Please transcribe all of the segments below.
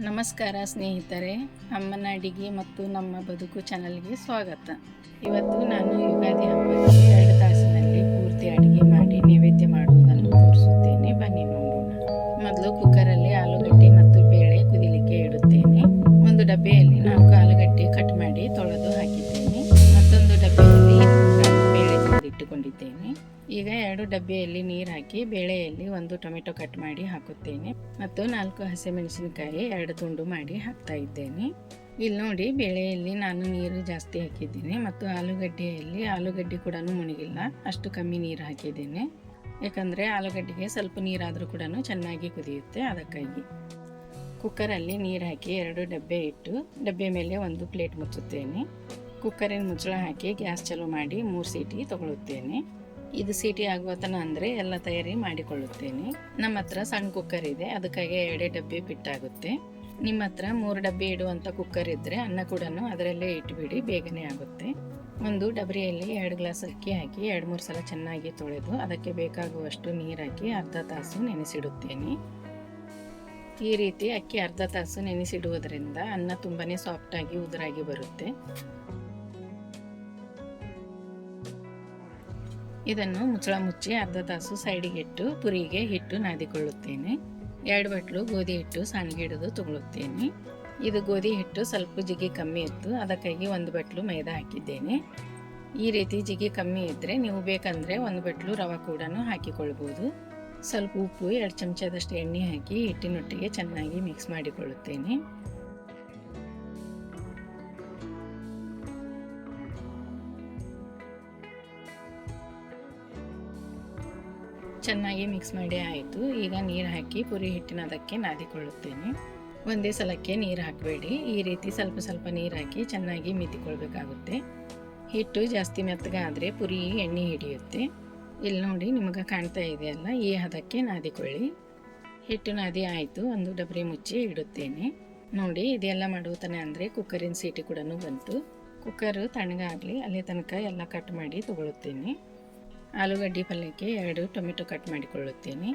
ನಮಸ್ಕಾರ ಸ್ನೇಹಿತರೆ, ಅಮ್ಮನ ಅಡಿಗೆ ಮತ್ತು ನಮ್ಮ ಬದುಕು ಚಾನಲ್ಗೆ ಸ್ವಾಗತ. ಇವತ್ತು ನಾನು ಯುಗಾದಿ ಹಬ್ಬಕ್ಕೆ ಎರಡು ತಾಸಿನಲ್ಲಿ ಪೂರ್ತಿ ಅಡಿಗೆ ಮಾಡಿ ನೈವೇದ್ಯ ಮಾಡುವುದನ್ನು ತೋರಿಸುತ್ತೇನೆ. ಬನ್ನಿ ನೋಡೋಣ. ಮೊದಲು ಕುಕ್ಕರಲ್ಲಿ ಆಲೂಗಡ್ಡೆ ಮತ್ತು ಬೇಳೆ ಕುದಿಲಿಕ್ಕೆ ಇಡುತ್ತೇನೆ. ಒಂದು ಡಬ್ಬೆಯಲ್ಲಿ ನಾಲ್ಕು ಆಲೂಗಡ್ಡೆ ಕಟ್ ಮಾಡಿ ತೊಳೆದು ಹಾಕಿದ್ದೇನೆ ತೆಗೆದಿಟ್ಟುಕೊಂಡಿದ್ದೇನೆ ಈಗ ಎರಡು ಡಬ್ಬಿಯಲ್ಲಿ ನೀರು ಹಾಕಿ ಬೇಳೆಯಲ್ಲಿ ಒಂದು ಟೊಮೆಟೊ ಕಟ್ ಮಾಡಿ ಹಾಕುತ್ತೇನೆ. ಮತ್ತು ನಾಲ್ಕು ಹಸಿಮೆಣಸಿನಕಾಯಿ ಎರಡು ತುಂಡು ಮಾಡಿ ಹಾಕ್ತಾ ಇದ್ದೇನೆ. ಇಲ್ಲಿ ನೋಡಿ ಬೇಳೆಯಲ್ಲಿ ನಾನು ನೀರು ಜಾಸ್ತಿ ಹಾಕಿದ್ದೇನೆ ಮತ್ತು ಆಲೂಗಡ್ಡೆಯಲ್ಲಿ ಆಲೂಗಡ್ಡೆ ಕೂಡ ಮುಣಗಿಲ್ಲ ಅಷ್ಟು ಕಮ್ಮಿ ನೀರು ಹಾಕಿದ್ದೇನೆ. ಯಾಕಂದರೆ ಆಲೂಗಡ್ಡೆಗೆ ಸ್ವಲ್ಪ ನೀರಾದರೂ ಕೂಡ ಚೆನ್ನಾಗಿ ಕುದಿಯುತ್ತೆ ಅದಕ್ಕಾಗಿ. ಕುಕ್ಕರಲ್ಲಿ ನೀರು ಹಾಕಿ ಎರಡು ಡಬ್ಬೆ ಇಟ್ಟು ಡಬ್ಬೆ ಮೇಲೆ ಒಂದು ಪ್ಲೇಟ್ ಮುಚ್ಚುತ್ತೇನೆ. ಕುಕ್ಕರಿನ ಮುಚ್ಚಳ ಹಾಕಿ ಗ್ಯಾಸ್ ಚಾಲು ಮಾಡಿ ಮೂರು ಸೀಟಿ ತಗೊಳ್ಳುತ್ತೇನೆ. ಇದು ಸೀಟಿ ಆಗುವ ತನ ಅಂದರೆ ಎಲ್ಲ ತಯಾರಿ ಮಾಡಿಕೊಳ್ಳುತ್ತೇನೆ. ನಮ್ಮ ಹತ್ರ ಸಣ್ಣ ಕುಕ್ಕರ್ ಇದೆ, ಅದಕ್ಕಾಗಿ ಎರಡೇ ಡಬ್ಬಿ ಬಿಟ್ಟಾಗುತ್ತೆ ನಿಮ್ಮ ಹತ್ರ ಮೂರು ಡಬ್ಬಿ ಇಡುವಂಥ ಕುಕ್ಕರ್ ಇದ್ದರೆ ಅನ್ನ ಕೂಡ ಅದರಲ್ಲೇ ಇಟ್ಬಿಡಿ, ಬೇಗನೆ ಆಗುತ್ತೆ. ಒಂದು ಡಬರಿಯಲ್ಲಿ ಎರಡು ಗ್ಲಾಸ್ ಅಕ್ಕಿ ಹಾಕಿ ಎರಡು ಮೂರು ಸಲ ಚೆನ್ನಾಗಿ ತೊಳೆದು ಅದಕ್ಕೆ ಬೇಕಾಗುವಷ್ಟು ನೀರು ಹಾಕಿ ಅರ್ಧ ತಾಸು ನೆನೆಸಿಡುತ್ತೇನೆ. ಈ ರೀತಿ ಅಕ್ಕಿ ಅರ್ಧ ತಾಸು ನೆನೆಸಿಡುವುದರಿಂದ ಅನ್ನ ತುಂಬಾ ಸಾಫ್ಟಾಗಿ ಉದುರಾಗಿ ಬರುತ್ತೆ. ಇದನ್ನು ಮುಚ್ಚಳ ಮುಚ್ಚಿ ಅರ್ಧ ತಾಸು ಸೈಡಿಗೆ ಇಟ್ಟು, ಪುರಿಗೆ ಹಿಟ್ಟು ನಾದಿಕೊಳ್ಳುತ್ತೇನೆ. ಎರಡು ಬಟ್ಲು ಗೋಧಿ ಹಿಟ್ಟು ಸಣ್ಣಗೆ ಹಿಡಿದು ತಗೊಳ್ಳುತ್ತೇನೆ ಇದು ಗೋಧಿ ಹಿಟ್ಟು ಸ್ವಲ್ಪ ಜಿಗಿ ಕಮ್ಮಿ ಇತ್ತು, ಅದಕ್ಕಾಗಿ ಒಂದು ಬಟ್ಲು ಮೈದಾ ಹಾಕಿದ್ದೇನೆ. ಈ ರೀತಿ ಜಿಗಿ ಕಮ್ಮಿ ಇದ್ದರೆ ನೀವು ಬೇಕಂದರೆ ಒಂದು ಬಟ್ಲು ರವೆ ಕೂಡ ಹಾಕಿಕೊಳ್ಬೋದು. ಸ್ವಲ್ಪ ಉಪ್ಪು, ಎರಡು ಚಮಚದಷ್ಟು ಎಣ್ಣೆ ಹಾಕಿ ಹಿಟ್ಟಿನೊಟ್ಟಿಗೆ ಚೆನ್ನಾಗಿ ಮಿಕ್ಸ್ ಮಾಡಿಕೊಳ್ಳುತ್ತೇನೆ. ಚೆನ್ನಾಗಿ ಮಿಕ್ಸ್ ಮಾಡಿ ಆಯಿತು. ಈಗ ನೀರು ಹಾಕಿ ಪುರಿ ಹಿಟ್ಟಿನ ಅದಕ್ಕೆ ನಾದಿಕೊಳ್ಳುತ್ತೇನೆ. ಒಂದೇ ಸಲಕ್ಕೆ ನೀರು ಹಾಕಬೇಡಿ. ಈ ರೀತಿ ಸ್ವಲ್ಪ ಸ್ವಲ್ಪ ನೀರು ಹಾಕಿ ಚೆನ್ನಾಗಿ ಮಿತಿಕೊಳ್ಬೇಕಾಗುತ್ತೆ ಹಿಟ್ಟು ಜಾಸ್ತಿ ಮೆತ್ತಗಾದರೆ ಪುರಿ ಎಣ್ಣೆ ಹಿಡಿಯುತ್ತೆ. ಇಲ್ಲಿ ನೋಡಿ ನಿಮಗೆ ಕಾಣ್ತಾ ಇದೆಯಲ್ಲ ಈ ಹದಕ್ಕೆ ನಾದಿಕೊಳ್ಳಿ. ಹಿಟ್ಟು ನಾದಿ ಆಯಿತು, ಒಂದು ಡಬರಿ ಮುಚ್ಚಿ ಇಡುತ್ತೇನೆ. ನೋಡಿ, ಇದೆಲ್ಲ ಮಾಡುತ್ತಾನೆ ಅಂದರೆ ಕುಕ್ಕರಿನ ಸೀಟಿ ಕೂಡ ಬಂತು. ಕುಕ್ಕರು ತಣ್ಣಗಾಗಲಿ, ಅಲ್ಲಿ ತನಕ ಎಲ್ಲ ಕಟ್ ಮಾಡಿ ತಗೊಳ್ಳುತ್ತೇನೆ. ಆಲೂಗಡ್ಡೆ ಪಲ್ಯಕ್ಕೆ ಎರಡು ಟೊಮೆಟೊ ಕಟ್ ಮಾಡಿಕೊಳ್ಳುತ್ತೇನೆ.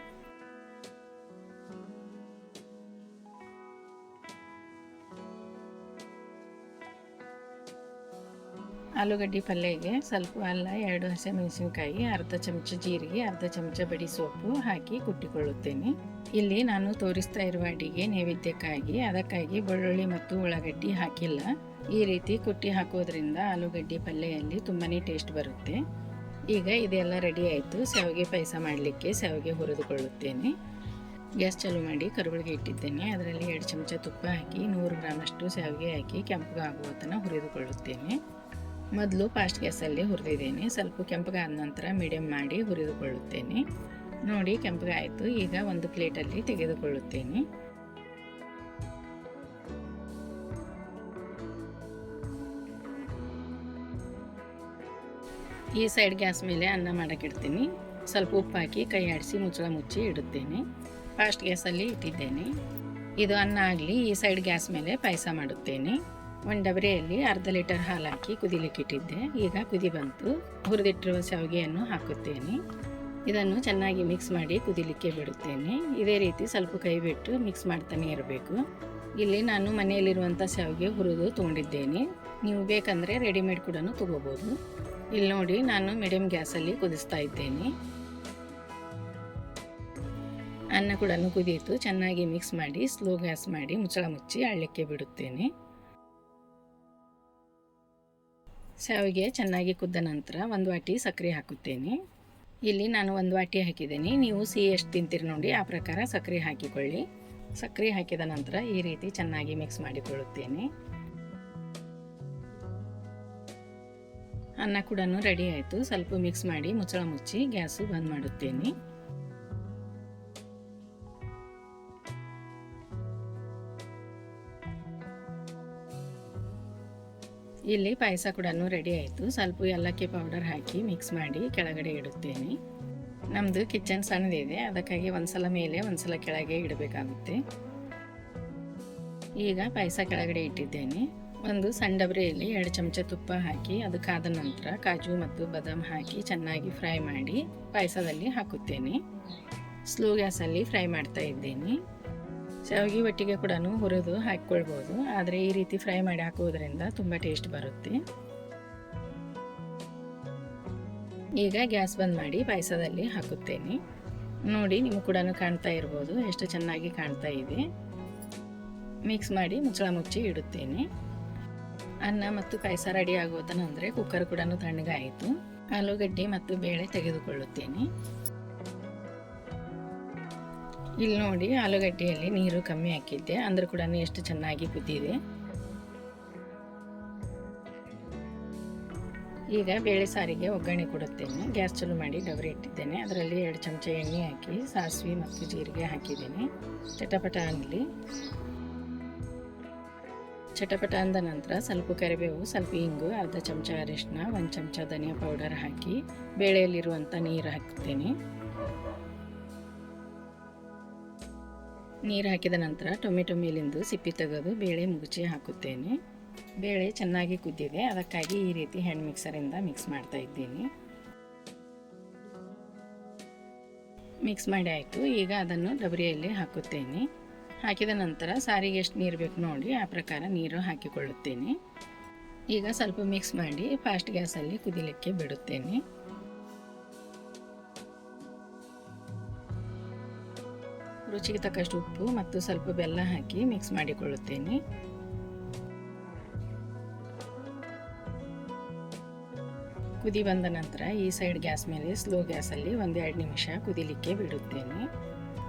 ಆಲೂಗಡ್ಡೆ ಪಲ್ಯಗೆ ಸ್ವಲ್ಪ ಅಲ್ಲ, ಎರಡು ಹಸಿಮೆಣಸಿನಕಾಯಿ, ಅರ್ಧ ಚಮಚ ಜೀರಿಗೆ, ಅರ್ಧ ಚಮಚ ಬಡಿ ಸೊಪ್ಪು ಹಾಕಿ ಕುಟ್ಟಿಕೊಳ್ಳುತ್ತೇನೆ. ಇಲ್ಲಿ ನಾನು ತೋರಿಸ್ತಾ ಇರುವ ಅಡಿಗೆ ನೈವೇದ್ಯಕ್ಕಾಗಿ, ಅದಕ್ಕಾಗಿ ಬೆಳ್ಳುಳ್ಳಿ ಮತ್ತು ಉಳ್ಳಾಗಡ್ಡಿ ಹಾಕಿಲ್ಲ. ಈ ರೀತಿ ಕುಟ್ಟಿ ಹಾಕೋದ್ರಿಂದ ಆಲೂಗಡ್ಡೆ ಪಲ್ಯದಲ್ಲಿ ತುಂಬಾ ಟೇಸ್ಟ್ ಬರುತ್ತೆ. ಈಗ ಇದೆಲ್ಲ ರೆಡಿ ಆಯಿತು. ಶಾವಿಗೆ ಪಾಯಸ ಮಾಡಲಿಕ್ಕೆ ಶಾವಿಗೆ ಹುರಿದುಕೊಳ್ಳುತ್ತೇನೆ. ಗ್ಯಾಸ್ ಚಾಲು ಮಾಡಿ ಕರುಗಳಿಗೆ ಇಟ್ಟಿದ್ದೇನೆ. ಅದರಲ್ಲಿ ಎರಡು ಚಮಚ ತುಪ್ಪ ಹಾಕಿ ನೂರು ಗ್ರಾಮಷ್ಟು ಶಾವಿಗೆ ಹಾಕಿ ಕೆಂಪಗಾಗುವ ತನಕ ಹುರಿದುಕೊಳ್ಳುತ್ತೇನೆ. ಮೊದಲು ಫಾಸ್ಟ್ ಗ್ಯಾಸಲ್ಲಿ ಹುರಿದಿದ್ದೇನೆ. ಸ್ವಲ್ಪ ಕೆಂಪಗಾದ ನಂತರ ಮೀಡಿಯಮ್ ಮಾಡಿ ಹುರಿದುಕೊಳ್ಳುತ್ತೇನೆ. ನೋಡಿ ಕೆಂಪಗಾಯಿತು ಈಗ ಒಂದು ಪ್ಲೇಟಲ್ಲಿ ತೆಗೆದುಕೊಳ್ಳುತ್ತೇನೆ. ಈ ಸೈಡ್ ಗ್ಯಾಸ್ ಮೇಲೆ ಅನ್ನ ಮಾಡೋಕ್ಕಿಡ್ತೀನಿ. ಸ್ವಲ್ಪ ಉಪ್ಪು ಹಾಕಿ ಕೈ ಆಡಿಸಿ ಮುಚ್ಚಳ ಮುಚ್ಚಿ ಇಡುತ್ತೇನೆ. ಫಾಸ್ಟ್ ಗ್ಯಾಸಲ್ಲಿ ಇಟ್ಟಿದ್ದೇನೆ. ಇದು ಅನ್ನ ಆಗಲಿ ಈ ಸೈಡ್ ಗ್ಯಾಸ್ ಮೇಲೆ ಪಾಯಸ ಮಾಡುತ್ತೇನೆ. ಒಂದು ಡಬರಿಯಲ್ಲಿ ಅರ್ಧ ಲೀಟರ್ ಹಾಲು ಹಾಕಿ ಕುದಿಲಿಕ್ಕೆ ಇಟ್ಟಿದ್ದೆ. ಈಗ ಕುದಿ ಬಂತು. ಹುರಿದಿಟ್ಟಿರುವ ಶಾವಿಗೆಯನ್ನು ಹಾಕುತ್ತೇನೆ. ಇದನ್ನು ಚೆನ್ನಾಗಿ ಮಿಕ್ಸ್ ಮಾಡಿ ಕುದಿಲಿಕ್ಕೆ ಬಿಡುತ್ತೇನೆ. ಇದೇ ರೀತಿ ಸ್ವಲ್ಪ ಕೈ ಬಿಟ್ಟು ಮಿಕ್ಸ್ ಮಾಡ್ತಾನೆ ಇರಬೇಕು. ಇಲ್ಲಿ ನಾನು ಮನೆಯಲ್ಲಿರುವಂಥ ಶಾವಿಗೆ ಹುರಿದು ತೊಗೊಂಡಿದ್ದೇನೆ. ನೀವು ಬೇಕಂದರೆ ರೆಡಿಮೇಡ್ ಕೂಡ ತೊಗೋಬೋದು. ಇಲ್ಲಿ ನೋಡಿ ನಾನು ಮೀಡಿಯಮ್ ಗ್ಯಾಸಲ್ಲಿ ಕುದಿಸ್ತಾ ಇದ್ದೇನೆ. ಅನ್ನ ಕೂಡ ಕುದಿಯಿತು. ಚೆನ್ನಾಗಿ ಮಿಕ್ಸ್ ಮಾಡಿ ಸ್ಲೋ ಗ್ಯಾಸ್ ಮಾಡಿ ಮುಚ್ಚಳ ಮುಚ್ಚಿ ಅಳ್ಳಕ್ಕೆ ಬಿಡುತ್ತೇನೆ. ಶಾವಿಗೆ ಚೆನ್ನಾಗಿ ಕುದ್ದ ನಂತರ ಒಂದು ವಾಟಿ ಸಕ್ಕರೆ ಹಾಕುತ್ತೇನೆ. ಇಲ್ಲಿ ನಾನು ಒಂದು ವಾಟಿ ಹಾಕಿದ್ದೇನೆ. ನೀವು ಸಿಹಿ ಎಷ್ಟು ತಿಂತೀರಿ ನೋಡಿ, ಆ ಪ್ರಕಾರ ಸಕ್ಕರೆ ಹಾಕಿಕೊಳ್ಳಿ. ಸಕ್ಕರೆ ಹಾಕಿದ ನಂತರ ಈ ರೀತಿ ಚೆನ್ನಾಗಿ ಮಿಕ್ಸ್ ಮಾಡಿಕೊಳ್ಳುತ್ತೇನೆ. ಅನ್ನ ಕೂಡ ರೆಡಿ ಆಯಿತು. ಸ್ವಲ್ಪ ಮಿಕ್ಸ್ ಮಾಡಿ ಮುಚ್ಚಳ ಮುಚ್ಚಿ ಗ್ಯಾಸು ಬಂದ್ ಮಾಡುತ್ತೇನೆ. ಇಲ್ಲಿ ಪಾಯಸ ಕೂಡ ರೆಡಿ ಆಯಿತು. ಸ್ವಲ್ಪ ಏಲಕ್ಕಿ ಪೌಡರ್ ಹಾಕಿ ಮಿಕ್ಸ್ ಮಾಡಿ ಕೆಳಗಡೆ ಇಡುತ್ತೇನೆ. ನಮ್ಮದು ಕಿಚನ್ ಸಣ್ಣದಿದೆ. ಅದಕ್ಕಾಗಿ ಒಂದ್ಸಲ ಮೇಲೆ, ಒಂದ್ಸಲ ಕೆಳಗೆ ಇಡಬೇಕಾಗುತ್ತೆ. ಈಗ ಪಾಯಸ ಕೆಳಗಡೆ ಇಟ್ಟಿದ್ದೇನೆ. ಒಂದು ಸಣ್ಣ ಡಬರಿಯಲ್ಲಿ ಎರಡು ಚಮಚ ತುಪ್ಪ ಹಾಕಿ ಅದು ನಂತರ ಕಾಜು ಮತ್ತು ಬದಾಮ್ ಹಾಕಿ ಚೆನ್ನಾಗಿ ಫ್ರೈ ಮಾಡಿ ಪಾಯಸದಲ್ಲಿ ಹಾಕುತ್ತೇನೆ. ಸ್ಲೋ ಗ್ಯಾಸಲ್ಲಿ ಫ್ರೈ ಮಾಡ್ತಾ ಇದ್ದೇನೆ. ಶಾವಿಗೆ ಒಟ್ಟಿಗೆ ಕೂಡ ಹುರಿದು ಹಾಕ್ಕೊಳ್ಬೋದು. ಆದರೆ ಈ ರೀತಿ ಫ್ರೈ ಮಾಡಿ ಹಾಕುವುದರಿಂದ ತುಂಬ ಟೇಸ್ಟ್ ಬರುತ್ತೆ. ಈಗ ಗ್ಯಾಸ್ ಬಂದ್ ಮಾಡಿ ಪಾಯಸದಲ್ಲಿ ಹಾಕುತ್ತೇನೆ. ನೋಡಿ, ನಿಮಗೆ ಕೂಡ ಕಾಣ್ತಾ ಇರ್ಬೋದು. ಎಷ್ಟು ಚೆನ್ನಾಗಿ ಕಾಣ್ತಾ ಇದೆ. ಮಿಕ್ಸ್ ಮಾಡಿ ಮುಚ್ಚಳ ಮುಚ್ಚಿ ಇಡುತ್ತೇನೆ. ಅನ್ನ ಮತ್ತು ಕಾಯಿಸ ರೆಡಿ ಆಗುವ ಅಂದರೆ ಕುಕ್ಕರ್ ಕೂಡ ತಣ್ಣಗಾಯಿತು ಆಲೂಗಡ್ಡೆ ಮತ್ತು ಬೇಳೆ ತೆಗೆದುಕೊಳ್ಳುತ್ತೇನೆ. ಇಲ್ಲಿ ನೋಡಿ ಆಲೂಗಡ್ಡೆಯಲ್ಲಿ ನೀರು ಕಮ್ಮಿ ಹಾಕಿದ್ದೆ. ಅಂದ್ರೆ ಕೂಡ ಎಷ್ಟು ಚೆನ್ನಾಗಿ ಕುದ್ದಿದೆ. ಈಗ ಬೇಳೆ ಸಾರಿಗೆ ಒಗ್ಗರಣೆ ಕೊಡುತ್ತೇನೆ. ಗ್ಯಾಸ್ ಚಲು ಮಾಡಿ ಡಬರಿ ಇಟ್ಟಿದ್ದೇನೆ. ಅದರಲ್ಲಿ ಎರಡು ಚಮಚ ಎಣ್ಣೆ ಹಾಕಿ, ಸಾಸಿವೆ ಮತ್ತು ಜೀರಿಗೆ ಹಾಕಿದ್ದೇನೆ. ಚಟಪಟ ಅನ್ನಲಿ ಚಟಪಟ ಅಂದ ನಂತರ ಸ್ವಲ್ಪ ಕರಿಬೇವು, ಸ್ವಲ್ಪ ಇಂಗು, ಅರ್ಧ ಚಮಚ ಅರಿಶಿನ ಒಂದು ಚಮಚ ಧನಿಯಾ ಪೌಡರ್ ಹಾಕಿ ಬೇಳೆಯಲ್ಲಿರುವಂಥ ನೀರು ಹಾಕ್ತೀನಿ. ನೀರು ಹಾಕಿದ ನಂತರ ಟೊಮೆಟೊ ಮೇಲಿಂದು ಸಿಪ್ಪಿ ತೆಗೆದು ಬೇಳೆ ಮುಗುಚಿ ಹಾಕುತ್ತೇನೆ. ಬೇಳೆ ಚೆನ್ನಾಗಿ ಕುದ್ದಿದೆ, ಅದಕ್ಕಾಗಿ ಈ ರೀತಿ ಹ್ಯಾಂಡ್ ಮಿಕ್ಸರಿಂದ ಮಿಕ್ಸ್ ಮಾಡ್ತಾ ಇದ್ದೀನಿ. ಮಿಕ್ಸ್ ಮಾಡಿ ಆಯಿತು, ಈಗ ಅದನ್ನು ಡಬರಿಯಲ್ಲಿ ಹಾಕುತ್ತೇನೆ. ಹಾಕಿದ ನಂತರ ಸಾರಿಗೆ ಎಷ್ಟು ನೀರು ಬೇಕು ನೋಡಿ, ಆ ಪ್ರಕಾರ ನೀರು ಹಾಕಿಕೊಳ್ಳುತ್ತೇನೆ. ಈಗ ಸ್ವಲ್ಪ ಮಿಕ್ಸ್ ಮಾಡಿ ಫಾಸ್ಟ್ ಗ್ಯಾಸಲ್ಲಿ ಕುದಿಲಿಕ್ಕೆ ಬಿಡುತ್ತೇನೆ. ರುಚಿಗೆ ತಕ್ಕಷ್ಟು ಉಪ್ಪು ಮತ್ತು ಸ್ವಲ್ಪ ಬೆಲ್ಲ ಹಾಕಿ ಮಿಕ್ಸ್ ಮಾಡಿಕೊಳ್ಳುತ್ತೇನೆ. ಕುದಿ ಬಂದ ನಂತರ ಈ ಸೈಡ್ ಗ್ಯಾಸ್ ಮೇಲೆ ಸ್ಲೋ ಗ್ಯಾಸಲ್ಲಿ ಒಂದೆರಡು ನಿಮಿಷ ಕುದಿಲಿಕ್ಕೆ ಬಿಡುತ್ತೇನೆ.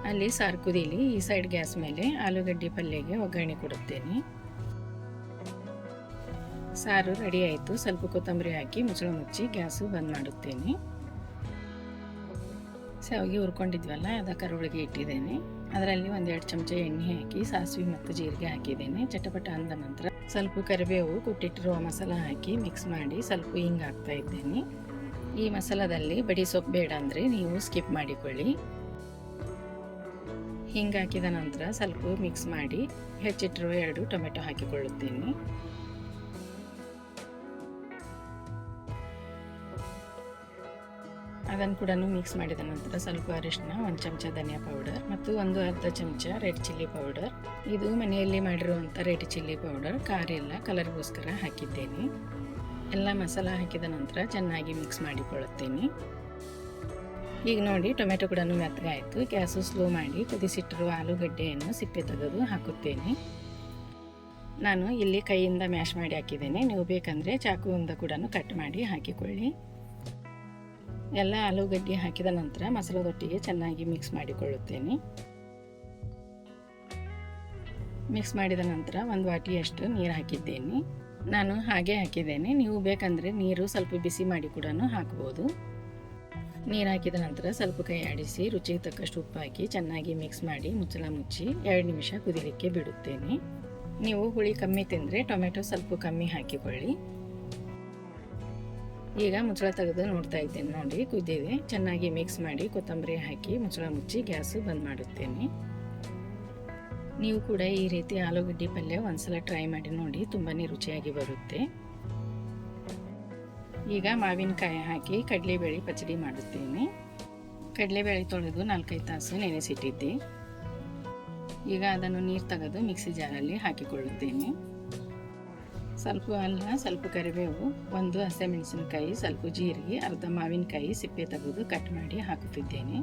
ಅಲ್ಲಿ ಸಾರು ಕುದೀಲಿ ಈ ಸೈಡ್ ಗ್ಯಾಸ್ ಮೇಲೆ ಆಲೂಗಡ್ಡೆ ಪಲ್ಯಗೆ ಒಗ್ಗರಣೆ ಕೊಡುತ್ತೇನೆ. ಸಾರು ರೆಡಿ ಆಯಿತು. ಸ್ವಲ್ಪ ಕೊತ್ತಂಬರಿ ಹಾಕಿ ಮುಚ್ಚಳ ಮುಚ್ಚಿ ಗ್ಯಾಸು ಬಂದ್ ಮಾಡುತ್ತೇನೆ. ಶಾವಿಗೆ ಹುರ್ಕೊಂಡಿದ್ವಲ್ಲ, ಅದ ಕರುಳಿಗೆ ಇಟ್ಟಿದ್ದೇನೆ. ಅದರಲ್ಲಿ ಒಂದೆರಡು ಚಮಚ ಎಣ್ಣೆ ಹಾಕಿ, ಸಾಸಿವೆ ಮತ್ತು ಜೀರಿಗೆ ಹಾಕಿದ್ದೇನೆ. ಚಟಪಟ ಅಂದ ನಂತರ ಸ್ವಲ್ಪ ಕರಿಬೇವು, ಕುಟ್ಟಿಟ್ಟಿರುವ ಮಸಾಲ ಹಾಕಿ ಮಿಕ್ಸ್ ಮಾಡಿ ಸ್ವಲ್ಪ ಹಿಂಗೆ ಹಾಕ್ತಾ ಇದ್ದೇನೆ. ಈ ಮಸಾಲದಲ್ಲಿ ಬಡಿ ಸೊಪ್ಪು ಬೇಡ ಅಂದರೆ ನೀವು ಸ್ಕಿಪ್ ಮಾಡಿಕೊಳ್ಳಿ. ಹಿಂಗೆ ಹಾಕಿದ ನಂತರ ಸ್ವಲ್ಪ ಮಿಕ್ಸ್ ಮಾಡಿ ಹೆಚ್ಚಿಟ್ಟಿರುವ ಎರಡು ಟೊಮೆಟೊ ಹಾಕಿಕೊಳ್ಳುತ್ತೇನೆ. ಅದನ್ನು ಕೂಡ ಮಿಕ್ಸ್ ಮಾಡಿದ ನಂತರ ಸ್ವಲ್ಪ ಅರಿಶಿನ ಒಂದು ಚಮಚ ಧನಿಯಾ ಪೌಡರ್ ಮತ್ತು ಒಂದು ಅರ್ಧ ಚಮಚ ರೆಡ್ ಚಿಲ್ಲಿ ಪೌಡರ್ ಇದು ಮನೆಯಲ್ಲಿ ಮಾಡಿರುವಂಥ ರೆಡ್ ಚಿಲ್ಲಿ ಪೌಡರ್ ಖಾರ ಎಲ್ಲ ಕಲರ್ಗೋಸ್ಕರ ಹಾಕಿದ್ದೇನೆ. ಎಲ್ಲ ಮಸಾಲ ಹಾಕಿದ ನಂತರ ಚೆನ್ನಾಗಿ ಮಿಕ್ಸ್ ಮಾಡಿಕೊಳ್ಳುತ್ತೇನೆ. ಈಗ ನೋಡಿ ಟೊಮೆಟೊ ಕೂಡ ಮೆತ್ತಗಾಯಿತು ಗ್ಯಾಸು ಸ್ಲೋ ಮಾಡಿ ಕುದಿಸಿಟ್ಟಿರುವ ಆಲೂಗಡ್ಡೆಯನ್ನು ಸಿಪ್ಪೆ ತೆಗೆದು ಹಾಕುತ್ತೇನೆ. ನಾನು ಇಲ್ಲಿ ಕೈಯಿಂದ ಮ್ಯಾಶ್ ಮಾಡಿ ಹಾಕಿದ್ದೇನೆ. ನೀವು ಬೇಕಂದರೆ ಚಾಕುವಿಂದ ಕೂಡ ಕಟ್ ಮಾಡಿ ಹಾಕಿಕೊಳ್ಳಿ. ಎಲ್ಲ ಆಲೂಗಡ್ಡೆ ಹಾಕಿದ ನಂತರ ಮಸಾಲದೊಟ್ಟಿಗೆ ಚೆನ್ನಾಗಿ ಮಿಕ್ಸ್ ಮಾಡಿಕೊಳ್ಳುತ್ತೇನೆ. ಮಿಕ್ಸ್ ಮಾಡಿದ ನಂತರ ಒಂದು ವಾಟಿಯಷ್ಟು ನೀರು ಹಾಕಿದ್ದೇನೆ. ನಾನು ಹಾಗೆ ಹಾಕಿದ್ದೇನೆ. ನೀವು ಬೇಕಂದರೆ ನೀರು ಸ್ವಲ್ಪ ಬಿಸಿ ಮಾಡಿ ಕೂಡ ಹಾಕ್ಬೋದು. ನೀರು ಹಾಕಿದ ನಂತರ ಸ್ವಲ್ಪ ಕೈ ಆಡಿಸಿ, ರುಚಿಗೆ ತಕ್ಕಷ್ಟು ಉಪ್ಪು ಹಾಕಿ ಚೆನ್ನಾಗಿ ಮಿಕ್ಸ್ ಮಾಡಿ ಮುಚ್ಚಳ ಮುಚ್ಚಿ ಎರಡು ನಿಮಿಷ ಕುದಿಲಿಕ್ಕೆ ಬಿಡುತ್ತೇನೆ. ನೀವು ಹುಳಿ ಕಮ್ಮಿ ತಿಂದರೆ ಟೊಮೆಟೊ ಸ್ವಲ್ಪ ಕಮ್ಮಿ ಹಾಕಿಕೊಳ್ಳಿ. ಈಗ ಮುಚ್ಚಳ ತೆಗೆದು ನೋಡ್ತಾ ಇದ್ದೇನೆ ನೋಡಿ, ಕುದ್ದಿದೆ. ಚೆನ್ನಾಗಿ ಮಿಕ್ಸ್ ಮಾಡಿ ಕೊತ್ತಂಬರಿ ಹಾಕಿ ಮುಚ್ಚಳ ಮುಚ್ಚಿ ಗ್ಯಾಸು ಬಂದ್ ಮಾಡುತ್ತೇನೆ. ನೀವು ಕೂಡ ಈ ರೀತಿ ಆಲೂಗಡ್ಡೆ ಪಲ್ಯ ಒಂದ್ಸಲ ಟ್ರೈ ಮಾಡಿ ನೋಡಿ ತುಂಬಾ ರುಚಿಯಾಗಿ ಬರುತ್ತೆ. ಈಗ ಮಾವಿನಕಾಯಿ ಹಾಕಿ ಕಡಲೆಬೇಳೆ ಪಚಡಿ ಮಾಡುತ್ತೇನೆ. ಕಡಲೆಬೇಳೆ ತೊಳೆದು ನಾಲ್ಕೈದು ತಾಸು ನೆನೆಸಿಟ್ಟಿದ್ದೆ. ಈಗ ಅದನ್ನು ನೀರು ತೆಗೆದು ಮಿಕ್ಸಿ ಜಾರಲ್ಲಿ ಹಾಕಿಕೊಳ್ಳುತ್ತೇನೆ. ಸ್ವಲ್ಪ ಅಲ್ಲ ಸ್ವಲ್ಪ ಕರಿಬೇವು, ಒಂದು ಹಸಿಮೆಣಸಿನಕಾಯಿ, ಸ್ವಲ್ಪ ಜೀರಿಗೆ, ಅರ್ಧ ಮಾವಿನಕಾಯಿ ಸಿಪ್ಪೆ ತೆಗೆದು ಕಟ್ ಮಾಡಿ ಹಾಕುತ್ತಿದ್ದೇನೆ.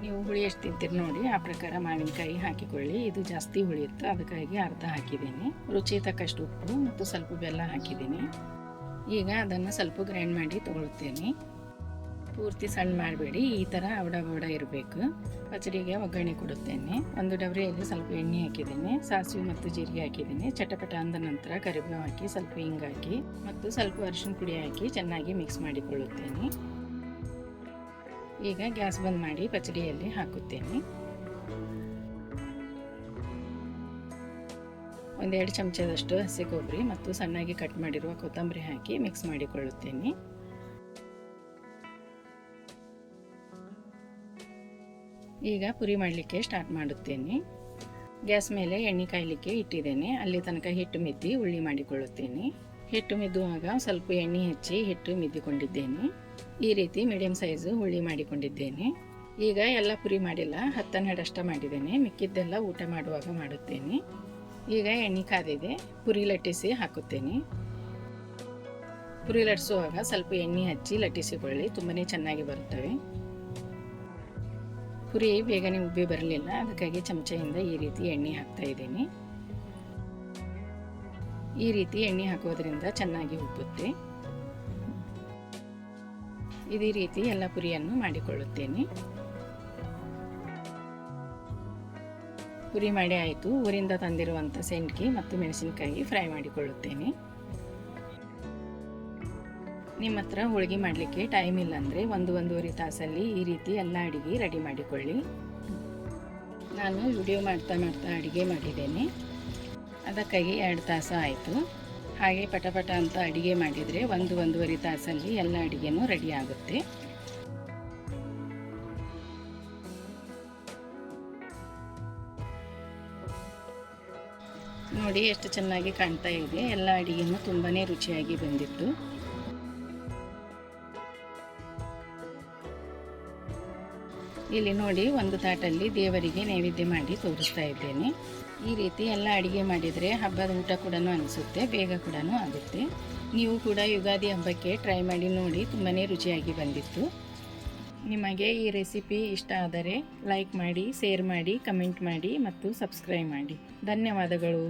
ನೀವು ಹುಳಿ ಎಷ್ಟು ತಿಂತೀರಿ ನೋಡಿ, ಆ ಪ್ರಕಾರ ಮಾವಿನಕಾಯಿ ಹಾಕಿಕೊಳ್ಳಿ. ಇದು ಜಾಸ್ತಿ ಹುಳಿಯುತ್ತೆ, ಅದಕ್ಕಾಗಿ ಅರ್ಧ ಹಾಕಿದ್ದೀನಿ. ರುಚಿ ತಕ್ಕಷ್ಟು ಉಪ್ಪು ಮತ್ತು ಸ್ವಲ್ಪ ಬೆಲ್ಲ ಹಾಕಿದ್ದೀನಿ. ಈಗ ಅದನ್ನು ಸ್ವಲ್ಪ ಗ್ರೈಂಡ್ ಮಾಡಿ ತೊಗೊಳ್ತೇನೆ. ಪೂರ್ತಿ ಸಣ್ಣ ಮಾಡಬೇಡಿ, ಈ ಥರ ಅವಡ ಬೌಡ ಇರಬೇಕು. ಪಚಡಿಗೆ ಒಗ್ಗರಣೆ ಕೊಡುತ್ತೇನೆ. ಒಂದು ಡಬರಿಯಲ್ಲಿ ಸ್ವಲ್ಪ ಎಣ್ಣೆ ಹಾಕಿದ್ದೀನಿ, ಸಾಸಿವೆ ಮತ್ತು ಜೀರಿಗೆ ಹಾಕಿದ್ದೀನಿ. ಚಟಪಟ ಅಂದ ನಂತರ ಕರಿಬೇವು ಹಾಕಿ, ಸ್ವಲ್ಪ ಹಿಂಗಾಕಿ ಮತ್ತು ಸ್ವಲ್ಪ ಅರಿಶಿನ ಪುಡಿ ಹಾಕಿ ಚೆನ್ನಾಗಿ ಮಿಕ್ಸ್ ಮಾಡಿಕೊಳ್ಳುತ್ತೇನೆ. ಈಗ ಗ್ಯಾಸ್ ಬಂದ್ ಮಾಡಿ ಪಚಡಿಯಲ್ಲಿ ಹಾಕುತ್ತೇನೆ. ಒಂದೆರಡು ಚಮಚದಷ್ಟು ಹಸಿ ಕೊಬ್ಬರಿ ಮತ್ತು ಸಣ್ಣಾಗಿ ಕಟ್ ಮಾಡಿರುವ ಕೊತ್ತಂಬರಿ ಹಾಕಿ ಮಿಕ್ಸ್ ಮಾಡಿಕೊಳ್ಳುತ್ತೇನೆ. ಈಗ ಪುರಿ ಮಾಡಲಿಕ್ಕೆ ಸ್ಟಾರ್ಟ್ ಮಾಡುತ್ತೇನೆ. ಗ್ಯಾಸ್ ಮೇಲೆ ಎಣ್ಣೆ ಕಾಯಲಿಕ್ಕೆ ಇಟ್ಟಿದ್ದೇನೆ. ಅಲ್ಲಿ ತನಕ ಹಿಟ್ಟು ಮಿದ್ದಿ ಉಳ್ಳಿ ಮಾಡಿಕೊಳ್ಳುತ್ತೇನೆ. ಹಿಟ್ಟು ಮಿದ್ದುವಾಗ ಸ್ವಲ್ಪ ಎಣ್ಣೆ ಹೆಚ್ಚಿ ಹಿಟ್ಟು ಮಿದ್ದಿಕೊಂಡಿದ್ದೇನೆ. ಈ ರೀತಿ ಮೀಡಿಯಂ ಸೈಜು ಹುಳಿ ಮಾಡಿಕೊಂಡಿದ್ದೇನೆ. ಈಗ ಎಲ್ಲ ಪುರಿ ಮಾಡಿಲ್ಲ ಹತ್ತನ್ನೆರಡಷ್ಟ ಮಾಡಿದ್ದೇನೆ. ಮಿಕ್ಕಿದ್ದೆಲ್ಲ ಊಟ ಮಾಡುವಾಗ ಮಾಡುತ್ತೇನೆ. ಈಗ ಎಣ್ಣೆ ಕಾದಿದೆ ಪುರಿ ಲಟ್ಟಿಸಿ ಹಾಕುತ್ತೇನೆ. ಪುರಿ ಲಟ್ಟಿಸುವಾಗ ಸ್ವಲ್ಪ ಎಣ್ಣೆ ಹಚ್ಚಿ ಲಟ್ಟಿಸಿಕೊಳ್ಳಿ. ತುಂಬಾ ಚೆನ್ನಾಗಿ ಬರುತ್ತವೆ. ಪುರಿ ಬೇಗನೆ ಉಬ್ಬಿ ಬರಲಿಲ್ಲ. ಅದಕ್ಕಾಗಿ ಚಮಚೆಯಿಂದ ಈ ರೀತಿ ಎಣ್ಣೆ ಹಾಕ್ತಾ ಇದ್ದೀನಿ. ಈ ರೀತಿ ಎಣ್ಣೆ ಹಾಕೋದ್ರಿಂದ ಚೆನ್ನಾಗಿ ಉಬ್ಬುತ್ತೆ. ಇದೇ ರೀತಿ ಎಲ್ಲ ಪುರಿಯನ್ನು ಮಾಡಿಕೊಳ್ಳುತ್ತೇನೆ. ಪುರಿ ಮಾಡಿ ಆಯಿತು. ಊರಿಂದ ತಂದಿರುವಂಥ ಸೆಂಟ್ಗೆ ಮತ್ತು ಮೆಣಸಿನಕಾಯಿ ಫ್ರೈ ಮಾಡಿಕೊಳ್ಳುತ್ತೇನೆ. ನಿಮ್ಮ ಹತ್ರ ಹೋಳಿಗೆ ಮಾಡಲಿಕ್ಕೆ ಟೈಮ್ ಇಲ್ಲ ಅಂದರೆ ಒಂದು ಒಂದೂವರೆ ತಾಸಲ್ಲಿ ಈ ರೀತಿ ಎಲ್ಲ ಅಡುಗೆ ರೆಡಿ ಮಾಡಿಕೊಳ್ಳಿ. ನಾನು ವಿಡಿಯೋ ಮಾಡ್ತಾ ಮಾಡ್ತಾ ಅಡುಗೆ ಮಾಡಿದ್ದೇನೆ. ಅದಕ್ಕಾಗಿ ಎರಡು ತಾಸು ಆಯಿತು. ಹಾಗೆ ಪಟಪಟ ಅಂತ ಅಡುಗೆ ಮಾಡಿದರೆ ಒಂದು ಒಂದೂವರೆ ತಾಸಲ್ಲಿ ಎಲ್ಲ ಅಡುಗೆನೂ ರೆಡಿ ಆಗುತ್ತೆ. ನೋಡಿ ಎಷ್ಟು ಚೆನ್ನಾಗಿ ಕಾಣ್ತಾ ಇದೆ. ಎಲ್ಲ ಅಡಿಗೆನು ತುಂಬಾ ರುಚಿಯಾಗಿ ಬಂದಿತ್ತು. ಇಲ್ಲಿ ನೋಡಿ ಒಂದು ತಾಟಲ್ಲಿ ದೇವರಿಗೆ ನೈವೇದ್ಯ ಮಾಡಿ ತೋರಿಸ್ತಾ ಇದ್ದೇನೆ. ಈ ರೀತಿ ಎಲ್ಲ ಅಡುಗೆ ಮಾಡಿದರೆ ಹಬ್ಬದ ಊಟ ಕೂಡ ಅನಿಸುತ್ತೆ, ಬೇಗ ಕೂಡ ಆಗುತ್ತೆ. ನೀವು ಕೂಡ ಯುಗಾದಿ ಹಬ್ಬಕ್ಕೆ ಟ್ರೈ ಮಾಡಿ ನೋಡಿ ತುಂಬಾ ರುಚಿಯಾಗಿ ಬಂದಿತ್ತು. ನಿಮಗೆ ಈ ರೆಸಿಪಿ ಇಷ್ಟ ಆದರೆ ಲೈಕ್ ಮಾಡಿ ಶೇರ್ ಮಾಡಿ ಕಮೆಂಟ್ ಮಾಡಿ ಮತ್ತು ಸಬ್ಸ್ಕ್ರೈಬ್ ಮಾಡಿ. ಧನ್ಯವಾದಗಳು.